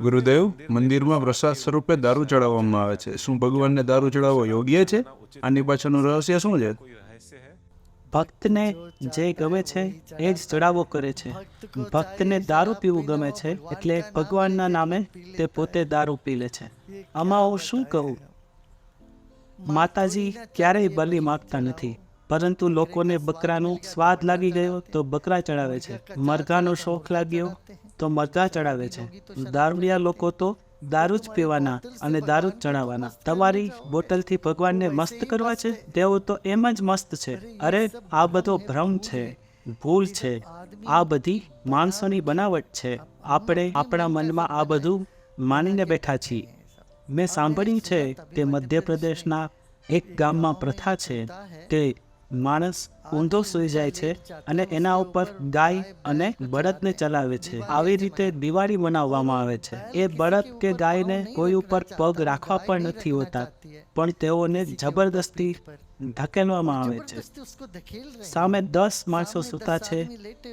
ગુરુદેવ, મંદિરમાં પ્રસાદ સ્વરૂપે દારૂ ચડાવવામાં આવે છે. શું ભગવાનને દારૂ ચડાવવો યોગ્ય છે? આની પાછળનું રહસ્ય શું છે? ભક્તને જે ગમે છે એ જ ચડાવો કરે છે. ભક્તને દારૂ પીવું ગમે છે એટલે ભગવાનના નામે તે પોતે દારૂ પી લે છે. આમાં હું શું કહું? માતાજી ક્યારેય બલી માગતા નથી, પરંતુ લોકોને બકરાનો સ્વાદ લાગી ગયો તો બકરા ચડાવે છે. મરઘાનો શોખ લાગ્યો તો મરઘા ચડાવે છે. દારૂડિયા લોકો તો દારૂ જ પીવાના અને દારૂ જ ચડાવવાના. તમારી બોટલથી ભગવાનને મસ્ત કરવા છે? તેઓ તો એમ જ મસ્ત છે. અરે, આ બધો ભ્રમ છે, ભૂલ છે. આ બધી માણસોની બનાવટ છે. આપણે આપણા મનમાં આ બધું માનીને બેઠા છીએ. મેં સાંભળ્યું છે કે મધ્યપ્રદેશના એક ગામમાં પ્રથા છે. કે માણસ ઊંધો સૂઈ જાય છે અને એના ઉપર ગાય અને બળદને ચલાવે છે. આવી રીતે દિવાળી મનાવવામાં આવે છે. એ બળદ કે ગાયને કોઈ ઉપર પગ રાખવા પણ નથી હોતા, પણ તેઓને જબરદસ્તી ધકેલવામાં આવે છે. સામે દસ માણસો સૂતા છે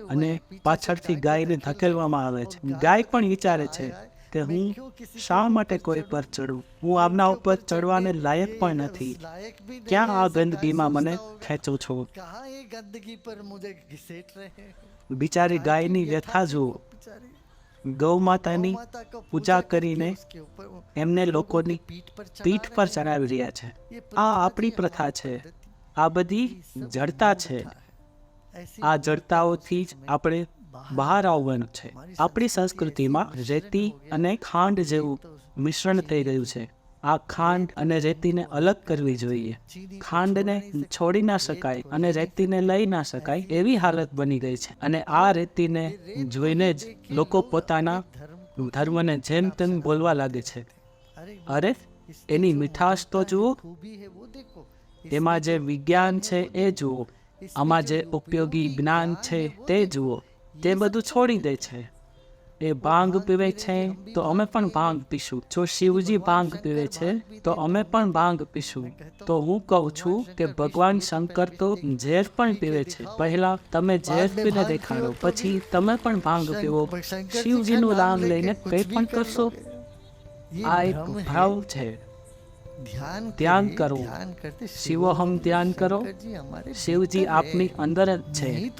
અને પાછળથી ગાયને ધકેલવામાં આવે છે. ગાય પણ વિચારે છે કે હું શા માટે કોઈ પર ચડું? હું આમના ઉપર ચડવાને લાયક પણ નથી. ક્યાં આ ગંદગીમાં મને ખેંચો છો? બિચારી ગાયની વ્યથા જુઓ. ગૌ માતાની પૂજા કરીને એમને લોકોની પીઠ પર ચડાવી રહ્યા છે. આ આપણી પ્રથા છે. આ બધી જડતા છે. આ જડતાઓથી જ આપણે બહાર આવવાનું છે. આપણી સંસ્કૃતિમાં રેતી અને ખાંડ જેવું મિશ્રણ થઈ ગયું છે. આ ખાંડ અને રેતીને અલગ કરવી જોઈએ. ખાંડને છોડી ના શકાય અને રેતીને લઈ ના શકાય એવી હાલત બની ગઈ છે. અને આ રેતીને જોઈને જ લોકો પોતાના ધર્મને જેમ તેમ બોલવા લાગે છે. અરે, એની મીઠાશ તો જુઓ. તેમાં જે વિજ્ઞાન છે એ જુઓ. આમાં જે ઉપયોગી જ્ઞાન છે તે જુઓ. તે બધું છોડી દે છે એ ભાંગ પીવે છે તો અમે પણ ભાંગ પીશું જો શિવજી ભાંગ પીવે છે તો અમે પણ ભાંગ પીશું તો હું કહું છું કે ભગવાન શંકર તો ઝેર પણ પીવે છે પહેલા તમે ઝેર પીને દેખાડો પછી તમે પણ ભાંગ પીવો શિવજીનું નામ લઈને કંઈ પણ કરશો આ એક ભાવ છે ધ્યાન ધ્યાન કરો શિવહમ ધ્યાન કરો. શિવજી આપની અંદર જ છે.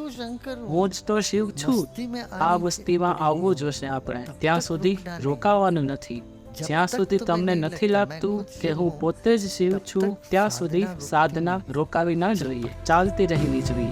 હું જ તો શિવ છું. આ વસ્તીમાં આવવું જોશે આપણે. ત્યાં સુધી રોકાવાનું નથી. જ્યાં સુધી તમને નથી લાગતું કે હું પોતે જ શિવ છું ત્યાં સુધી સાધના રોકાવી ના જોઈએ. ચાલતી રહેવી જોઈએ.